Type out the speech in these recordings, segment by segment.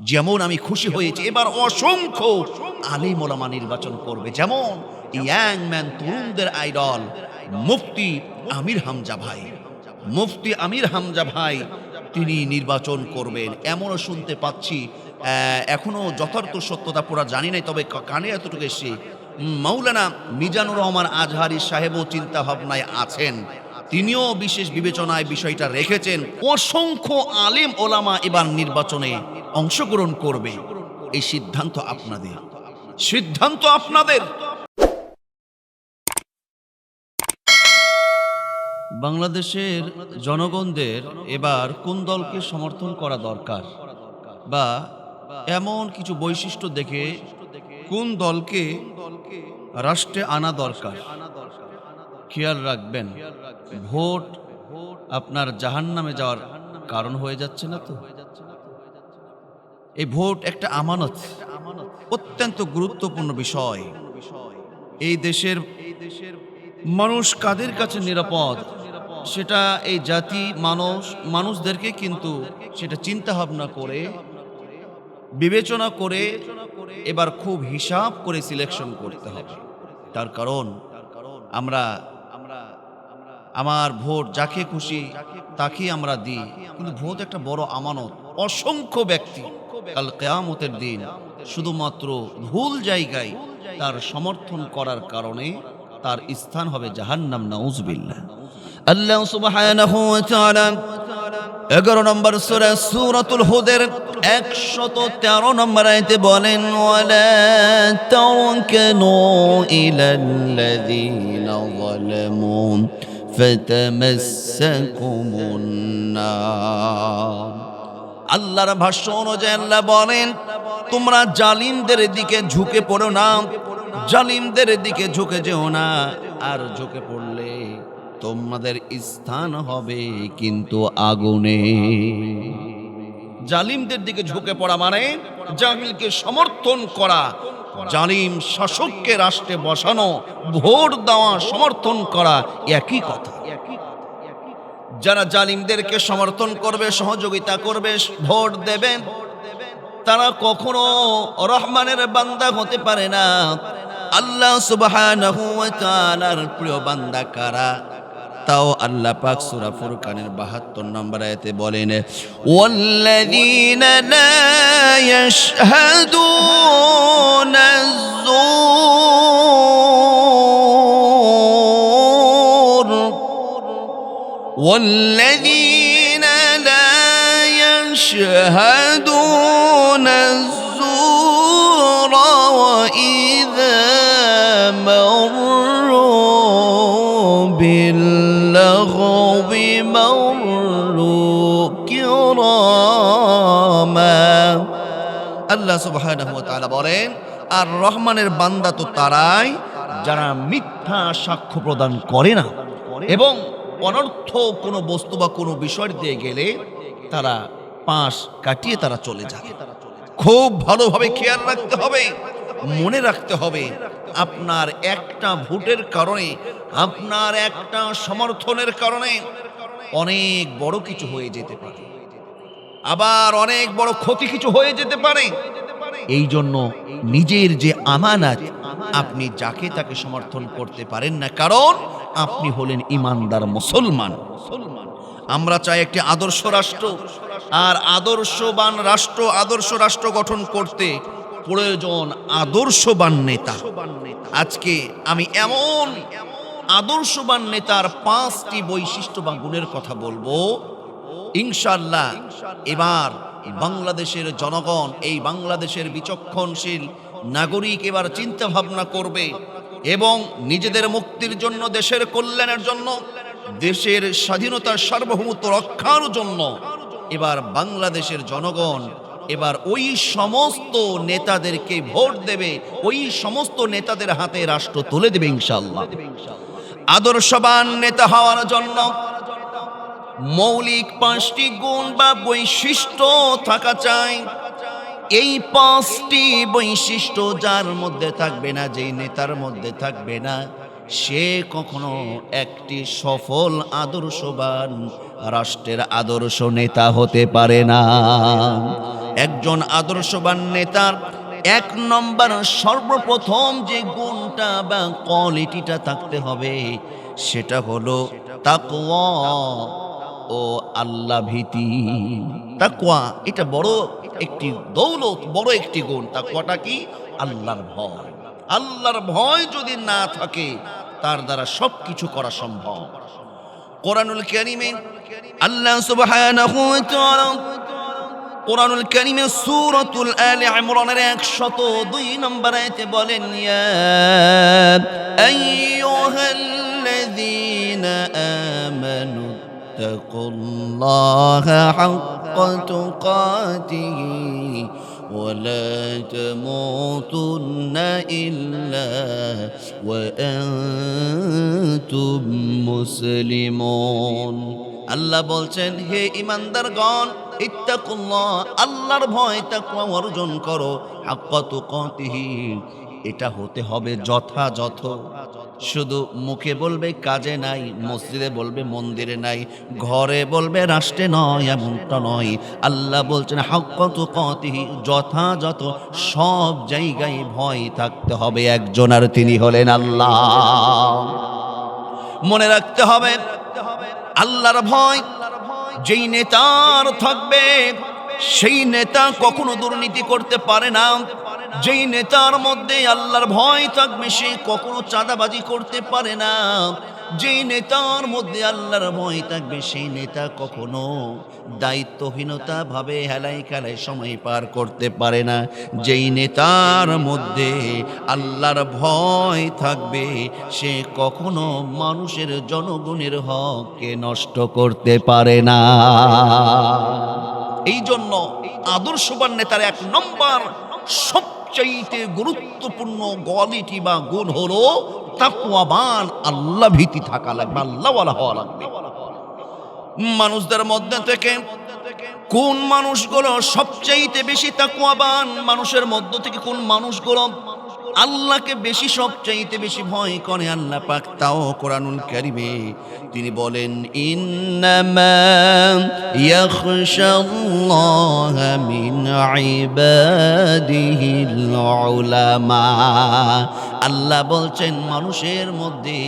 যেমন আমি খুশি হয়েছি এবার অসংখ্য আলিম ওলামা নির্বাচন করবে। যেমন ইয়াং ম্যান তরুণদের আইডল মুফতি আমির হামজা ভাই। মুফতি আমির হামজা ভাই তিনি নির্বাচন করবেন। এমনও শুনতে পাচ্ছি আহ, এখনও যথার্থ সত্যতা পুরা জানি নাই তবে কানে এতটুকু এসে মৌলানা মিজানুর রহমান আজহারি সাহেবও চিন্তা ভাবনায় আছেন। তিনিও বিশেষ বিবেচনায় বিষয়টা রেখেছেন। অসংখ্য আলেম ওলামা এবার নির্বাচনে অংশগ্রহণ করবে। এই সিদ্ধান্ত আপনাদের। সিদ্ধান্ত আপনাদের। বাংলাদেশের জনগণদের এবার কোন দলকে সমর্থন করা দরকার? বা এমন কিছু বৈশিষ্ট্য দেখে কোন দলকে রাষ্ট্রে আনা দরকার? খেয়াল রাখবেন, ভোট আপনার জাহান্নামে যাওয়ার কারণ হয়ে যাচ্ছে না তো? এই ভোট একটা আমানত, অত্যন্ত গুরুত্বপূর্ণ বিষয়। এই দেশের মানুষ কাদের কাছে নিরাপদ? সেটা এই জাতি মানুষ, মানুষদেরকে কিন্তু সেটা চিন্তা ভাবনা করে, বিবেচনা করে, এবার খুব হিসাব করে সিলেকশন করতে হবে। তার কারণ আমরা আমার ভোট যাকে খুশি, তাকে আমরা দিই। কিন্তু ভোট একটা বড় আমানত, অসংখ্য ব্যক্তি। কাল কেয়ামতের দিন শুধুমাত্র ভুল জায়গায় তার সমর্থন করার কারণে তার স্থান হবে জাহান্নাম, নাউজবিল্লাহ। আল্লাহ সুবহানাহু ওয়া তাআলা এগারো নম্বর সুরা সুরাতুল হুদের একশত তেরো নম্বর আয়তে বলেন, ওয়ালা তারকানু ইলাল্লাযীনা যালামু আল্লাহর ভাষ্য অনুযায়ী আল্লাহ বলেন, তোমরা জালিমদের দিকে ঝুঁকে পড়ো না, জালিমদের দিকে ঝুঁকে যেও না, আর ঝুঁকে পড়লে তোমাদের স্থান হবে কিন্তু আগুনে। জালিমদের দিকে ঝুঁকে পড়া মানে জামিলকে সমর্থন করা জালিম শাসককে রাষ্ট্রে বসানো, ভোট দেওয়া, সমর্থন করা একই কথা। যারা জালিমদেরকে সমর্থন করবে, সহযোগিতা করবে, ভোট দেবেন তারা কখনো রহমানের বান্দা হতে পারে না। আল্লাহ তাআলার প্রিয় বান্দা কারা? তাও আল্লাহ পাক সূরা ফুরকানের 72 নম্বর আয়াতে বলেন ওয়াল্লাযীনা লা ইয়াশহাদুনা الزور والذين لا يشهدون الزور وإذا باللغو مروا كراما আল্লাহ সুবহানাহু ওয়া তাআলা বলেন আর রহমানের বান্দা তো তারাই যারা মিথ্যা সাক্ষ্য প্রদান করে না এবং অনর্থ কোনো বস্তু বা কোনো বিষয় দিয়ে গেলে তারা পাশ কাটিয়ে তারা চলে যায় খুব ভালোভাবে খেয়াল রাখতে হবে মনে রাখতে হবে, আপনার একটা ভোটের কারণে, আপনার একটা সমর্থনের কারণে অনেক বড় কিছু হয়ে যেতে পারে। আবার অনেক বড় ক্ষতি কিছু হয়ে যেতে পারে। এই জন্য নিজের যে আমানাত, আপনি যাকে তাকে সমর্থন করতে পারেন না কারণ, আপনি হলেন ইমানদার মুসলমান। আমরা চাই একটি আদর্শ রাষ্ট্র, আর আদর্শবান রাষ্ট্র, আদর্শ রাষ্ট্র গঠন করতে প্রয়োজন আদর্শবান নেতা। আজকে আমি এমন আদর্শবান নেতার পাঁচটি বৈশিষ্ট্য বা গুণের কথা বলব। ইনশাল্লাহ এবার বাংলাদেশের জনগণ, এই বাংলাদেশের বিচক্ষণশীল নাগরিক এবার চিন্তা ভাবনা করবে এবং নিজেদের মুক্তির জন্য, দেশের কল্যাণের জন্য, দেশের স্বাধীনতার সার্বভৌমত্ব রক্ষার জন্য এবার বাংলাদেশের জনগণ এবার ওই সমস্ত নেতাদেরকে ভোট দেবে, ওই সমস্ত নেতাদের হাতে রাষ্ট্র তুলে দেবে ইনশাল্লাহ আদর্শবান নেতা হওয়ার জন্য মৌলিক পাঁচটি গুণ বা বৈশিষ্ট্য থাকা চাই। এই পাঁচটি বৈশিষ্ট্য যার মধ্যে থাকবে না, যেই নেতার মধ্যে থাকবে না, সে কখনো একটি সফল আদর্শবান রাষ্ট্রের আদর্শ নেতা হতে পারে না। একজন আদর্শবান নেতার এক নম্বর সর্বপ্রথম যে গুণটা বা কোয়ালিটিটা থাকতে হবে, সেটা হলো তাকওয়া ও আল্লাহ ভীতি তাকওয়া, এটা বড় একটি দৌলত, বড় একটি গুণ। তাকওয়াটা কি? আল্লাহর ভয়। আল্লাহর ভয় যদি না থাকে, তার দ্বারা সব কিছু করা সম্ভব। কোরআনুল কারিমে আল্লাহ সুবহানাহু ওয়া তাআলা কোরআনুল কারিমে সূরাতুল আলে ইমরানের 102 নম্বর আয়াতে বলেন ইয়া আইয়ুহাল্লাযীনা আমানু তাকুল্লাহা হাক্কা তুকাতিহি ولا تموتن إلا وأنتم مسلمون আল্লাহ বলছেন, হে ইমানদারগণ ইত্তাকুল্লাহ, আল্লাহর ভয় তাকওয়া অর্জন করো, হাক্কা তুকাতিহি। এটা হতে হবে যথাযথ। শুধু মুখে বলবে কাজে নাই, মসজিদে বলবে মন্দিরে নাই, ঘরে বলবে রাষ্ট্রে নয়, এমনটা নয়। আল্লাহ বলছেন হাক্কাত কতিহি যথাযথ, সব জায়গায় ভয় থাকতে হবে একজন আর তিনি হলেন আল্লাহ। মনে রাখতে হবে আল্লাহর ভয়, যেই নেতার থাকবে, সেই নেতা কখনো দুর্নীতি করতে পারে না। যেই নেতার মধ্যে আল্লাহর ভয় থাকবে, সে কখনো চাঁদাবাজি করতে পারে না। যেই নেতার মধ্যে আল্লাহর ভয় থাকবে, সেই নেতা কখনো দায়িত্বহীনতা ভাবে হেলাই খেলায় সময় পার করতে পারে না। যেই নেতার মধ্যে আল্লাহর ভয় থাকবে, সে কখনো মানুষের জনগণের হককে নষ্ট করতে পারে না। এই জন্য আদর্শবান নেতার এক নম্বর সবচাইতে গুরুত্বপূর্ণ কোয়ালিটি বা গুণ হলো তাকওয়াবান, আল্লাহ ভীতি থাকা লাগবে আল্লাহওয়ালা হওয়া লাগবে। মানুষদের মধ্যে থেকে কোন মানুষগুলো সবচেয়ে বেশি তাকুয়াবান মানুষের মধ্য থেকে কোন মানুষগুলো আল্লাহকে বেশি সবচাইতে বেশি ভয় করে আল্লাহ পাক, তাও কোরআনুল কারিমে। তিনি বলেন, ইন্নামা আল্লাহ বলছেন, মানুষের মধ্যে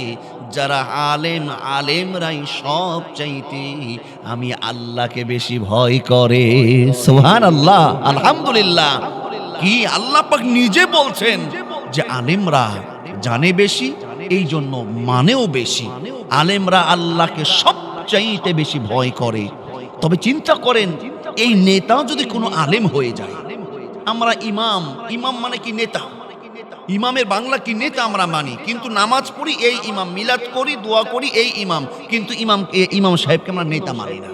যারা আলেম, আলেমরাই সব চাইতে আমি আল্লাহকে বেশি ভয় করে। সোহান আল্লাহ আলহামদুলিল্লাহ। কি আল্লাহ পাক নিজে বলছেন? যে আলেমরা জানে বেশি, এই জন্য মানেও বেশি। আলেমরা আল্লাহকে সব চাইতে বেশি ভয় করে। তবে চিন্তা করেন, এই নেতা যদি কোনো আলেম হয়ে যায়, আমরা ইমাম ইমাম মানে কি নেতা? ইমামের বাংলা কি নেতা আমরা মানি? কিন্তু নামাজ পড়ি এই ইমাম, মিলাদ করি, দোয়া করি এই ইমাম। কিন্তু ইমাম ইমাম সাহেবকে আমরা নেতা মানি না।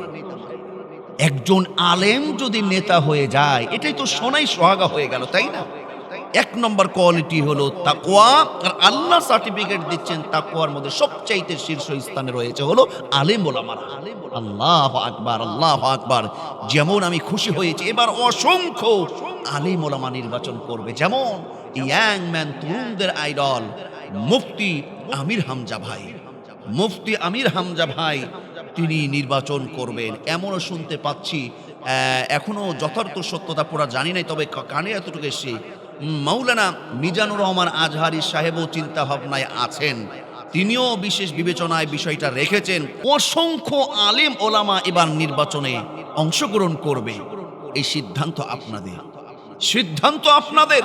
একজন আলেম যদি নেতা হয়ে যায়, এটাই তো সোনাই সোহাগা হয়ে গেল, তাই না? এক নম্বর কোয়ালিটি হলো তাকওয়া আর আল্লাহ সার্টিফিকেট দিচ্ছেন তাকওয়ার মধ্যে সবচাইতে শীর্ষ স্থানে রয়েছে হলো আলেম ওলামারা। আল্লাহ আকবার আল্লাহ আকবার। যেমন আমি খুশি হয়েছি এবার অসংখ্য আলেম ওলামা নির্বাচন করবে। যেমন ইয়াং ম্যান তরুণদের আইডল মুফতি আমির হামজা ভাই। মুফতি আমির হামজা ভাই তিনি নির্বাচন করবেন। এমনও শুনতে পাচ্ছি আহ, এখনও যথার্থ সত্যতা পুরা জানি নাই তবে কানে এতটুকু এসে মাওলানা মিজানুর রহমান আজহারি সাহেবও চিন্তা ভাবনায় আছেন। তিনিও বিশেষ বিবেচনায় বিষয়টা রেখেছেন। অসংখ্য আলেম ওলামা এবার নির্বাচনে অংশগ্রহণ করবে। এই সিদ্ধান্ত আপনাদের। সিদ্ধান্ত আপনাদের।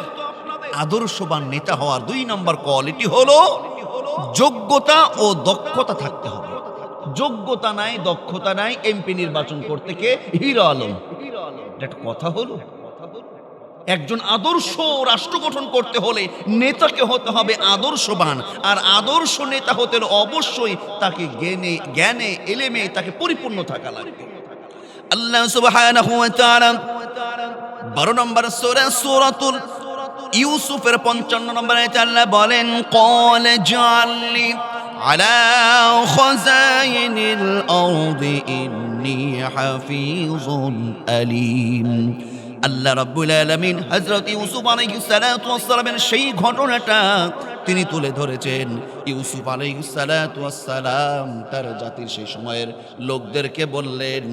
আদর্শবান নেতা হওয়ার দুই নম্বর কোয়ালিটি হলো, যোগ্যতা ও দক্ষতা থাকতে হবে। যোগ্যতা নাই, দক্ষতা নাই, এমপি নির্বাচন করতে কে? হিরো আলম। এটা কথা হলো একজন আদর্শ রাষ্ট্র গঠন করতে হলে নেতাকে হতে হবে আদর্শবান। আর আদর্শ নেতা হতে অবশ্যই তাকে জ্ঞানে জ্ঞানে, এলেমে তাকে পরিপূর্ণ থাকা লাগবে। আল্লাহ সুবহানাহু ওয়া তাআলা 12 নম্বর সূরা সূরাতুল ইউসুফের 55 নম্বর আয়াতে আল্লাহ বলেন, ক্বাল জাআলনি আলা খাযাইনিল আরদি ইন্নী হাফিযুন আলীম। আল্লাহ রাব্বুল আলামিন হযরত ইউসুফ আলাইহিস সালাতু ওয়াস সালামের সেই ঘটনাটা তিনি তুলে ধরেছেন। ইউসুফ আলাইসালাম তার জাতির সেই সময়ের লোকদেরকে বললেন,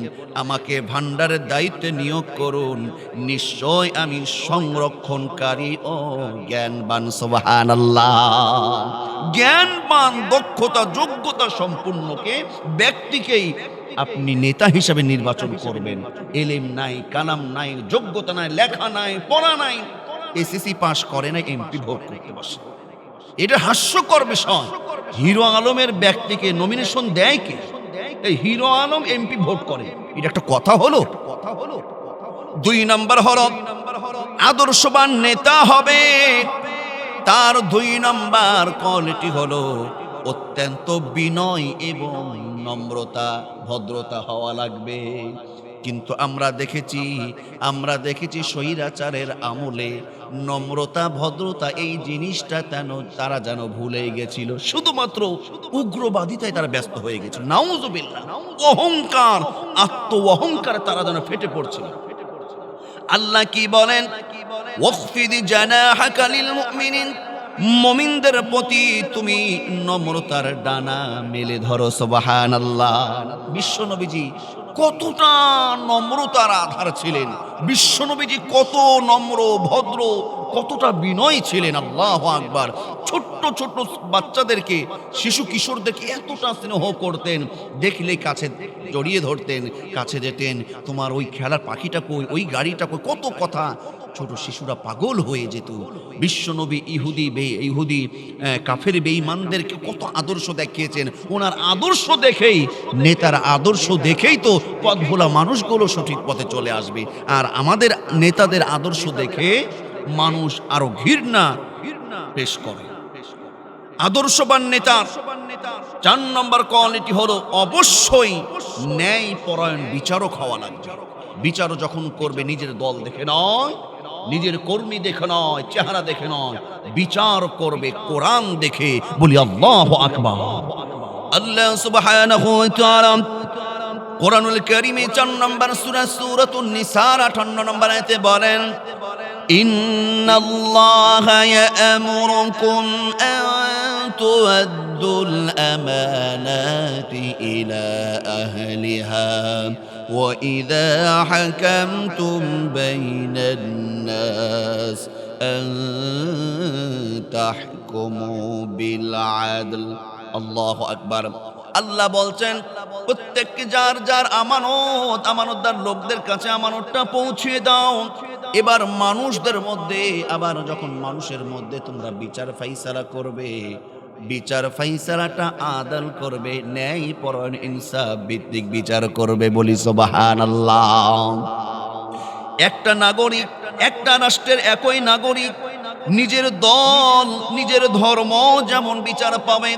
আমাকে ভান্ডারের দায়িত্বে নিয়োগ করুন। নিশ্চয় আমি সংরক্ষণকারী ও জ্ঞানবান সোবাহান জ্ঞানবান, দক্ষতা, যোগ্যতা সম্পূর্ণকে ব্যক্তিকেই আপনি নেতা হিসাবে নির্বাচন করবেন। এলেম নাই, কালাম নাই, যোগ্যতা নাই, লেখা নাই, পড়া নাই। এসএসসি পাশ করে না, এমপি ভোট করতে বসে। এটা হাস্যকর বিষয়। হিরো আলমের ব্যক্তিকে নমিনেশন দেয় কে? এই হিরো আলম এমপি ভোট করে। এটা একটা কথা হলো? কথা হলো দুই নাম্বার হলো আদর্শবান নেতা হবে। তার দুই নাম্বার কোয়ালিটি হলো অত্যন্ত বিনয় এবং নম্রতা, ভদ্রতা হওয়া লাগবে। কিন্তু আমরা দেখেছি আমরা দেখেছি স্বৈরাচারের আমলে নম্রতা, ভদ্রতা, এই জিনিসটা তেন তারা যেন ভুলে গেছিল। শুধুমাত্র উগ্রবাদিতায় তারা ব্যস্ত হয়ে গেছিল। নাউজুবিল্লাহ, অহংকার আত্ম অহংকার তারা যেন ফেটে পড়ছিল। আল্লাহ কি বলেন? ওয়াখফিদ জানাহাকা লিল মুমিনদের প্রতি তুমি নম্রতার ডানা মেলে ধরো, সুবহানাল্লাহ। বিশ্বনবীজি কতটা নম্রতার আধার ছিলেন। বিশ্বনবীজি কত নম্র, ভদ্র, কতটা বিনয় ছিলেন, আল্লাহ আকবার। ছোট্ট ছোট্ট বাচ্চাদেরকে, শিশু কিশোরদেরকে এতটা স্নেহ করতেন, দেখলে কাছে জড়িয়ে ধরতেন, কাছে যেতেন, তোমার ওই খেলার পাখিটা কই? ওই গাড়িটা কই? কত কথা ছোট শিশুরা পাগল হয়ে যেত। বিশ্বনবী ইহুদি বে, ইহুদি কাফের বেঈমানদেরকে কত আদর্শ দেখিয়েছেন। ওনার আদর্শ দেখেই, নেতার আদর্শ দেখেই তো পথ ভোলা মানুষগুলো সঠিক পথে চলে আসবে। আর আমাদের নেতাদের আদর্শ দেখে মানুষ আরও ঘৃণা পেশ করে। আদর্শবান নেতার চার নম্বর কোয়ালিটি হলো অবশ্যই ন্যায় পরায়ণ বিচারক হওয়া লাগবে। বিচার যখন করবে, নিজের দল দেখে নয় নিজের কর্মী দেখে নয় চেহারা দেখে নয় বিচার করবে কোরআন দেখে বলি আল্লাহ আকবার আল্লাহ সুবহানাহু ওয়া তাআলা কোরআনুল কারীমে চার নম্বর সূরা সূরাতুন নিসার 58 নম্বর আয়াতে বলেন إن الله يأمركم أن تؤدوا الأمانات إلى أهلها وإذا حكمتم بين الناس أن تحكموا بالعدل الله أكبر আল্লাহ বলছেন প্রত্যেককে যার যার আমানত আমানতদার লোকদের কাছে আমানতটা পৌঁছিয়ে দাও এবার মানুষদের মধ্যে আবার যখন মানুষের মধ্যে তোমরা বিচার ফাইসালা করবে বিচার ফাইসালাটা আদাল করবে ন্যায় পরায়ণ ইনসাফ ভিত্তিক বিচার করবে বলি সোবাহান একটা নাগরিক, একটা রাষ্ট্রের একই নাগরিক, নিজের দল, নিজের ধর্ম যেমন বিচার পাবে,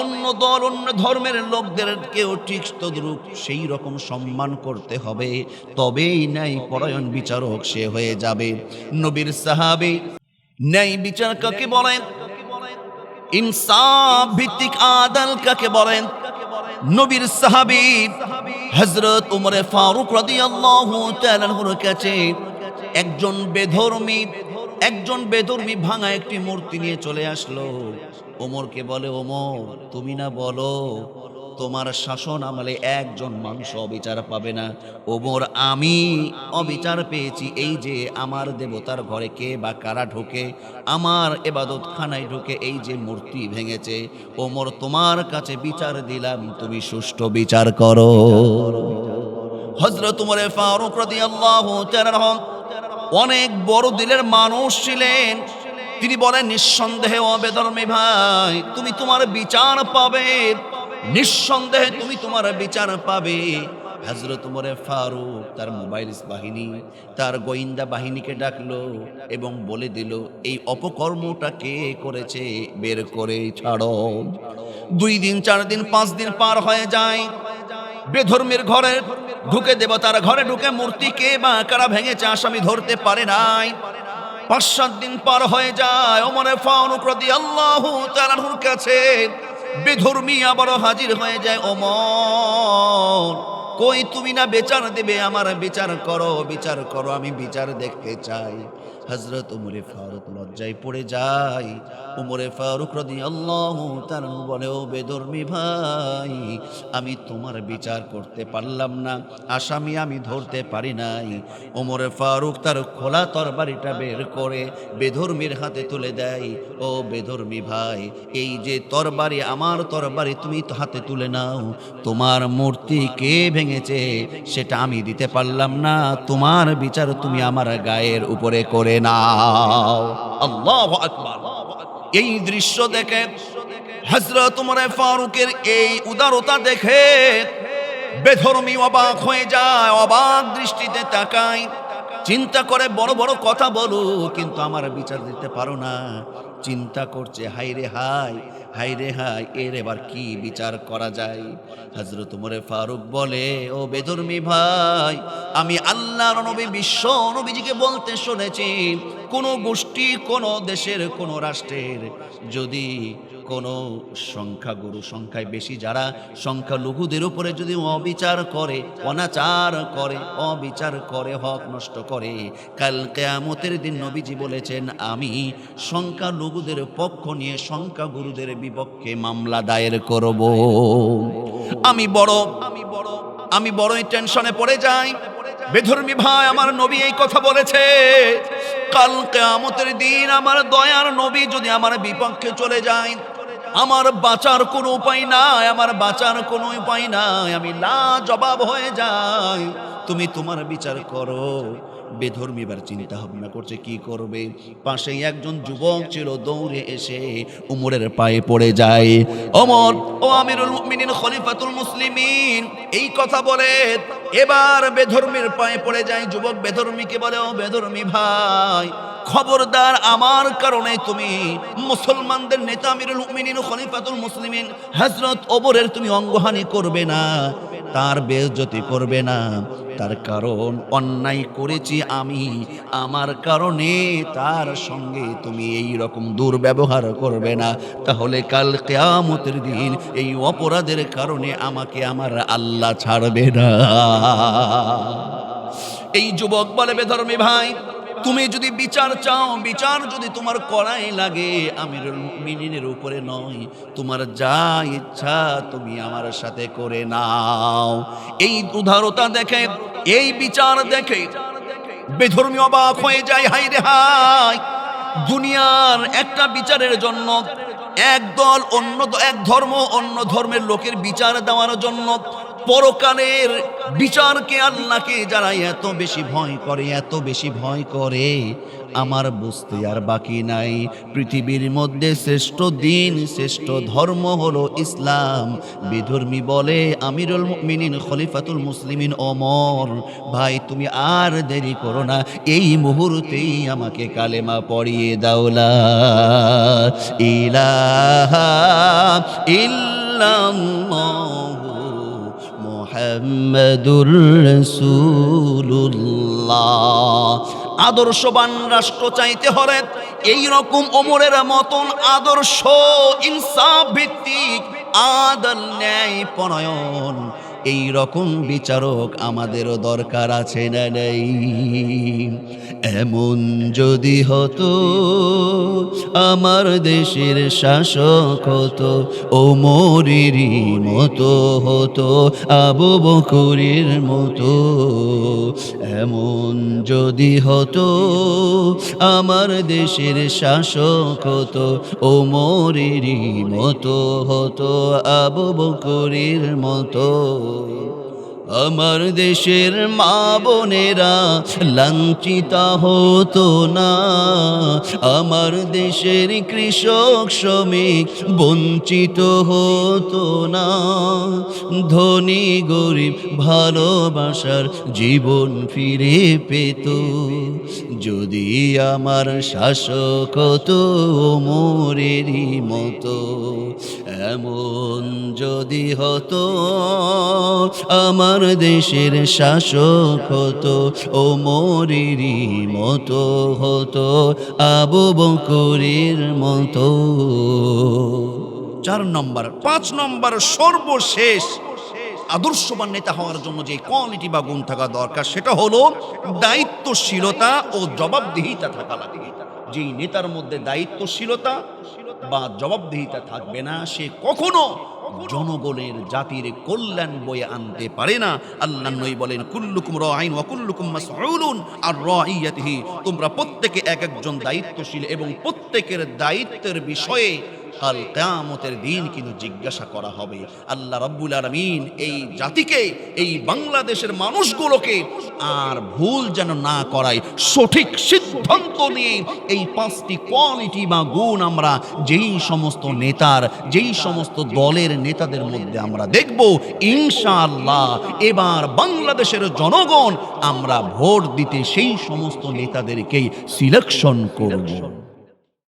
অন্য দল, অন্য ধর্মের লোকদেরকেও ঠিক তদ্রূপ সেই রকম সম্মান করতে হবে, তবেই ন্যায় পরায়ণ বিচারক সে হয়ে যাবে। নবীর সাহাবি ন্যায় বিচার কাকে বলেন? ইনসাফ ভিত্তিক আদাল কাকে বলেন? নবীর সাহাবি হজরত উমরে ফারুক রাদিয়াল্লাহু কাছে একজন বেধর্মী একজন বেধর্মী ভাঙা একটি মূর্তি নিয়ে চলে আসলো। ওমরকে বলে, ওমর, তুমি না বলো তোমার শাসন আমলে একজন মানুষ অবিচার পাবে না। ওমর, আমি অবিচার পেয়েছি এই যে আমার দেবতার ঘরে কে বা কারা ঢোকে, আমার এবাদত খানায় ঢুকে এই যে মূর্তি ভেঙেছে। ওমর, তোমার কাছে বিচার দিলাম, তুমি সুষ্ঠু বিচার করো। হজরত উমরে ফারুক রাদিয়াল্লাহু তাআলা অনেক বড় দিলের মানুষ ছিলেন। তিনি বলেন, নিঃসন্দেহে অবেদর্মী ভাই, তুমি তোমার বিচার পাবে। নিঃসন্দেহে তুমি তোমার বিচার পাবে। হজরত উমরে ফারুক তার মোবাইল বাহিনী, তার গোয়েন্দা বাহিনীকে ডাকলো এবং বলে দিল, এই অপকর্মটা কে করেছে? বের করে ছাড়ো। দুই দিন, চার দিন, পাঁচ দিন পার হয়ে যায়। বেধর্মের ঘরে ঢুকে দেবতার ঘরে ঢুকে মূর্তি কে বা কারা ভেঙেছে আসামি ধরতে পারে নাই। পাঁচ, সাত দিন পার হয়ে যায় ওমরে ফারুক রাদিয়াল্লাহু তাআলার কাছে। বেধর্মী আবারও হাজির হয়ে যায় ওমর কই তুমি না বিচার দেবে? আমার বিচার করো বিচার করো, আমি বিচার দেখতে চাই। হজরত উমরে ফারুক লজ্জায় পড়ে যায়। উমরে ফারুক রদি আল্লাহ তার বলে ও বেদর্মী ভাই, আমি তোমার বিচার করতে পারলাম না, আসামি আমি ধরতে পারি নাই। ওমরে ফারুক তার খোলা তরবারিটা বের করে বেধর্মীর হাতে তুলে দেয়। ও বেধর্মী ভাই, এই যে তরবারি, আমার তরবারি তুমি তো হাতে তুলে নাও। তোমার মূর্তি কে ভেঙেছে, সেটা আমি দিতে পারলাম না। তোমার বিচার তুমি আমার গায়ের উপরে করে নাও। আল্লাহ আকবার। এই দৃশ্য দেখে হজরত উমরে ফারুকের এই উদারতা দেখে বেধর্মী অবাক হয়ে যায়, অবাক দৃষ্টিতে তাকায়। চিন্তা করে বড় বড় কথা বলো, কিন্তু আমার বিচার দিতে পারো না। চিন্তা করছে হাই রে হাই হাই রে হাই এর এবার কি বিচার করা যায়? হজরত উমরে ফারুক বলে, ও বেদর্মী ভাই, আমি আল্লাহর নবী, বিশ্ব নবীজিকে বলতে শুনেছি, কোন গোষ্ঠী কোন দেশের কোন রাষ্ট্রের যদি কোনো সংখ্যাগুরু সংখ্যায় বেশি, যারা সংখ্যালঘুদের উপরে যদি অবিচার করে, অনাচার করে, অবিচার করে, হক নষ্ট করে, কাল কেয়ামতের দিন নবীজি বলেছেন, আমি সংখ্যালঘুদের পক্ষ নিয়ে সংখ্যাগুরুদের বিপক্ষে মামলা দায়ের করব। আমি বড় আমি বড় আমি বড়ই টেনশনে পড়ে যাই। বেধর্মী ভাই, আমার নবী এই কথা বলেছে। কাল কেয়ামতের দিন আমার দয়ার নবী যদি আমার বিপক্ষে চলে যায় আমার বাঁচার কোনো উপায় নাই, আমার বাঁচার কোনো উপায় নাই। আমি লা জবাব হয়ে যাই। তুমি তোমার বিচার করো। বেধর্মী এবার চিন্তা ভাবনা করছে, কি করবে? পাশে একজন যুবক ছিল, দৌড়ে এসে উমরের পায়ে পড়ে যায়। ওমর, ও আমিরুল মুমিনিন, খলিফাতুল মুসলিমিন, এই কথা বলে, এবার বেধর্মীর পায়ে পড়ে যায়। যুবক বেধর্মীকে বলে, ও বেধর্মী ভাই খবরদার আমার কারণে তুমি মুসলমানদের নেতা আমিরুল মুমিনিন খলিফাতুল মুসলিমিন হযরত ওমরের তুমি অঙ্গহানি করবে না, তার বেজ্জতি করবে না। তার কারণ অন্যায় করেছি আমি, আমার কারণে তার সঙ্গে তুমি এই রকম দুর্ব্যবহার করবে না। তাহলে কাল কেয়ামতের দিন এই অপরাধের কারণে আমাকে আমার আল্লাহ ছাড়বে না। এই যুবক বলে বেধর্মী ভাই তুমি যদি বিচার চাও, বিচার যদি তোমার করাই লাগে, আমিরুল মুমিনিনের উপরে নয়। তোমার যা ইচ্ছা তুমি আমার সাথে করে নাও। এই উদারতা দেখে, এই বিচার দেখে বেধর্মী অবাক হয়ে যায় হাই রে হাই দুনিয়ার একটা বিচারের জন্য, এক দল অন্য, এক ধর্ম অন্য ধর্মের লোকের বিচার দেওয়ার জন্য পরকালের বিচারকে আল্লাহকে যারা এত বেশি ভয় করে, এত বেশি ভয় করে, আমার বুঝতে আর বাকি নাই। পৃথিবীর মধ্যে শ্রেষ্ঠ দিন, শ্রেষ্ঠ ধর্ম হলো ইসলাম। বিধর্মী বলে, আমিরুল মিনিন খলিফাতুল মুসলিমিন অমর। ভাই, তুমি আর দেরি করো না, এই মুহূর্তেই আমাকে কালেমা পড়িয়ে দাওলা ইলাহা ইল্লাল্লাহু। মোহাম্মদুর আদর্শবান রাষ্ট্র চাইতে হলে এই রকম ওমরের মতন আদর্শ, ইনসাফ ভিত্তিক আদল ন্যায় প্রণয়ন এই রকম বিচারক আমাদেরও দরকার আছে না নেই? এমন যদি হতো, আমার দেশের শাসক হতো ও মোরেরই মতো হতো, আবু বকরের মতো। এমন যদি হতো, আমার দেশের শাসক হতো ও মোরেরই মতো হতো, আবু বকরের মতো। আমার দেশের মা বোনেরা লাঞ্ছিত হতো না। আমার দেশের কৃষক শ্রমিক বঞ্চিত হতো না। ধনী, গরিব ভালোবাসার জীবন ফিরে পেত। যদি আমার শাসক হতো মোরেরই মতো এমন যদি হতো, আমার দেশের শাসক হতো ও মোরেরই মতো হতো, আবু বকরের মতো। চার নম্বর, পাঁচ নম্বর সর্বশেষ আদর্শবান নেতা হওয়ার জন্য যে কোয়ালিটি বা গুণ থাকা দরকার, সেটা হলো দায়িত্বশীলতা ও জবাবদিহিতা থাকা লাগে যেই নেতার মধ্যে দায়িত্বশীলতা বা জবাবদিহিতা থাকবে না, সে কখনো জনগণের জাতির কল্যাণ বয়ে আনতে পারে না। আল্লাহ নই বলেন, কুল্লুকুম র আইন কুল্লুকুম মাসউলুন আর রাইয়াতিহি। তোমরা প্রত্যেকে এক একজন দায়িত্বশীল এবং প্রত্যেকের দায়িত্বের বিষয়ে কাল কেয়ামতের দিন কিন্তু জিজ্ঞাসা করা হবে। আল্লাহ রব্বুল আলামিন এই জাতিকে, এই বাংলাদেশের মানুষগুলোকে আর ভুল যেন না করায় সঠিক সিদ্ধান্ত নিয়ে এই পাঁচটি কোয়ালিটি বা গুণ আমরা যেই সমস্ত নেতার, যেই সমস্ত দলের নেতাদের মধ্যে আমরা দেখব, ইনশাআল্লাহ এবার বাংলাদেশের জনগণ আমরা ভোট দিতে সেই সমস্ত নেতাদেরকেই সিলেকশন করব।